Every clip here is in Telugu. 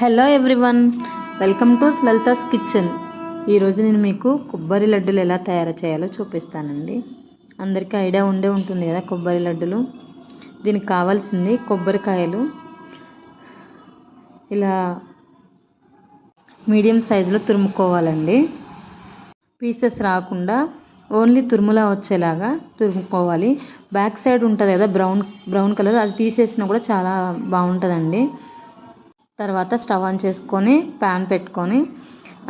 Hello everyone welcome to Lalitha's kitchen ఈరోజు నేను మీకు కొబ్బరి లడ్డూలు ఎలా తయారు చేయాలో చూపిస్తానండి. అందరికీ ఐడియా ఉండే ఉంటుంది కదా కొబ్బరి లడ్డులు. దీనికి కావాల్సింది కొబ్బరికాయలు. ఇలా మీడియం సైజులో తురుముకోవాలండి. పీసెస్ రాకుండా ఓన్లీ తురుములా వచ్చేలాగా తురుముకోవాలి. బ్యాక్ సైడ్ ఉంటుంది కదా బ్రౌన్ బ్రౌన్ కలర్. అది తీసేసినా కూడా చాలా బాగుంటుందండి. తర్వాత స్టవ్ ఆన్ చేసుకొని ప్యాన్ పెట్టుకొని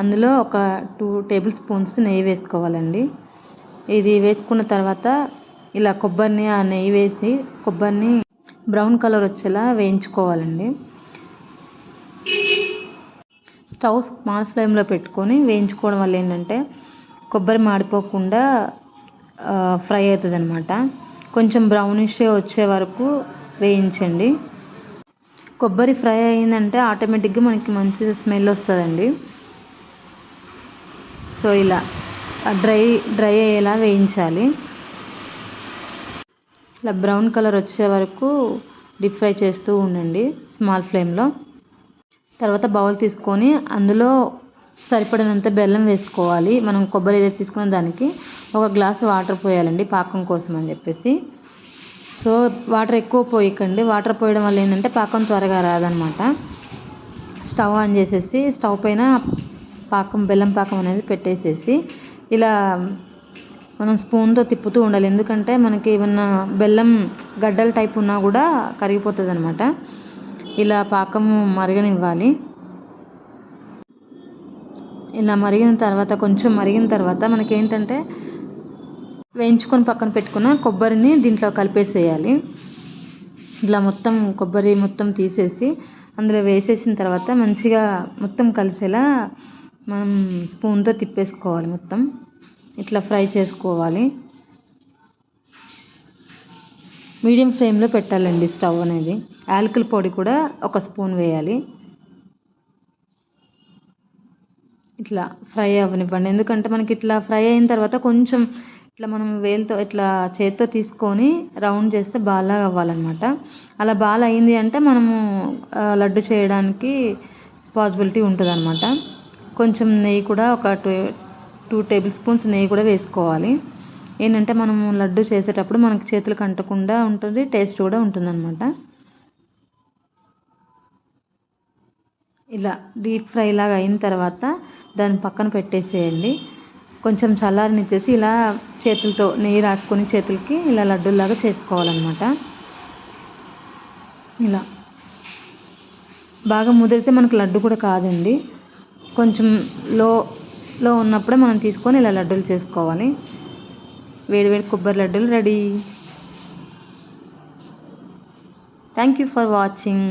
అందులో ఒక టూ టేబుల్ స్పూన్స్ నెయ్యి వేసుకోవాలండి. ఇది వేసుకున్న తర్వాత ఇలా కొబ్బరిని ఆ నెయ్యి వేసి కొబ్బరిని బ్రౌన్ కలర్ వచ్చేలా వేయించుకోవాలండి. స్టవ్ స్మాల్ ఫ్లేమ్లో పెట్టుకొని వేయించుకోవడం వల్ల ఏంటంటే కొబ్బరి మాడిపోకుండా ఫ్రై అవుతుంది అనమాట కొంచెం బ్రౌనిష్ వచ్చే వరకు వేయించండి. కొబ్బరి ఫ్రై అయిందంటే ఆటోమేటిక్గా మనకి మంచి స్మెల్ వస్తుందండి. సో ఇలా డ్రై డ్రై అయ్యేలా వేయించాలి. ఇలా బ్రౌన్ కలర్ వచ్చే వరకు డీప్ ఫ్రై చేస్తూ ఉండండి స్మాల్ ఫ్లేమ్లో. తర్వాత బౌల్ తీసుకొని అందులో సరిపడినంత బెల్లం వేసుకోవాలి. మనం కొబ్బరి ఏదైతే తీసుకున్న దానికి ఒక గ్లాస్ వాటర్ పోయాలండి పాకం కోసం అని చెప్పేసి. సో వాటర్ ఎక్కువ పోయకండి. వాటర్ పోయడం వల్ల ఏంటంటే పాకం త్వరగా రాదనమాట. స్టవ్ ఆన్ చేసేసి స్టవ్ పైన పాకం బెల్లం పాకం అనేది పెట్టేసేసి ఇలా మనం స్పూన్తో తిప్పుతూ ఉండాలి. ఎందుకంటే మనకి ఏమన్నా బెల్లం గడ్డల టైప్ ఉన్నా కూడా కరిగిపోతుంది అనమాట ఇలా పాకము మరగనివ్వాలి. ఇలా మరిగిన తర్వాత కొంచెం మరిగిన తర్వాత మనకి ఏంటంటే వేయించుకొని పక్కన పెట్టుకున్న కొబ్బరిని దీంట్లో కలిపేసేయాలి. ఇలా మొత్తం కొబ్బరి మొత్తం తీసేసి అందులో వేసేసిన తర్వాత మంచిగా మొత్తం కలిసేలా మనం స్పూన్తో తిప్పేసుకోవాలి మొత్తం. ఇట్లా ఫ్రై చేసుకోవాలి. మీడియం ఫ్లేమ్లో పెట్టాలండి స్టవ్ అనేది. యాలకుల పొడి కూడా ఒక స్పూన్ వేయాలి. ఇట్లా ఫ్రై అవ్వనివ్వండి. ఎందుకంటే మనకి ఇట్లా ఫ్రై అయిన తర్వాత కొంచెం ఇట్లా మనం వేలుతో ఇట్లా చేత్తో తీసుకొని రౌండ్ చేస్తే బాగా అవ్వాలన్నమాట. అలా బాగా అయింది అంటే మనము లడ్డు చేయడానికి పాసిబిలిటీ ఉంటుంది అనమాట కొంచెం నెయ్యి కూడా ఒక టూ టూ టేబుల్ స్పూన్స్ నెయ్యి కూడా వేసుకోవాలి. ఏంటంటే మనము లడ్డు చేసేటప్పుడు మనకి చేతులకు అంటకుండా ఉంటుంది టేస్ట్ కూడా ఉంటుందన్నమాట. ఇలా డీప్ ఫ్రై లాగా అయిన తర్వాత దాన్ని పక్కన పెట్టేసేయండి. కొంచెం చల్లారనిచ్చేసి ఇలా చేతులతో నెయ్యి రాసుకొని చేతులకి ఇలా లడ్డూలాగా చేసుకోవాలన్నమాట. ఇలా. బాగా ముదిరితే మనకు లడ్డు కూడా కాదండి. కొంచెం లో లో ఉన్నప్పుడే మనం తీసుకొని ఇలా లడ్డూలు చేసుకోవాలి. వేడివేడి కొబ్బరి లడ్డూలు ready. Thank you for watching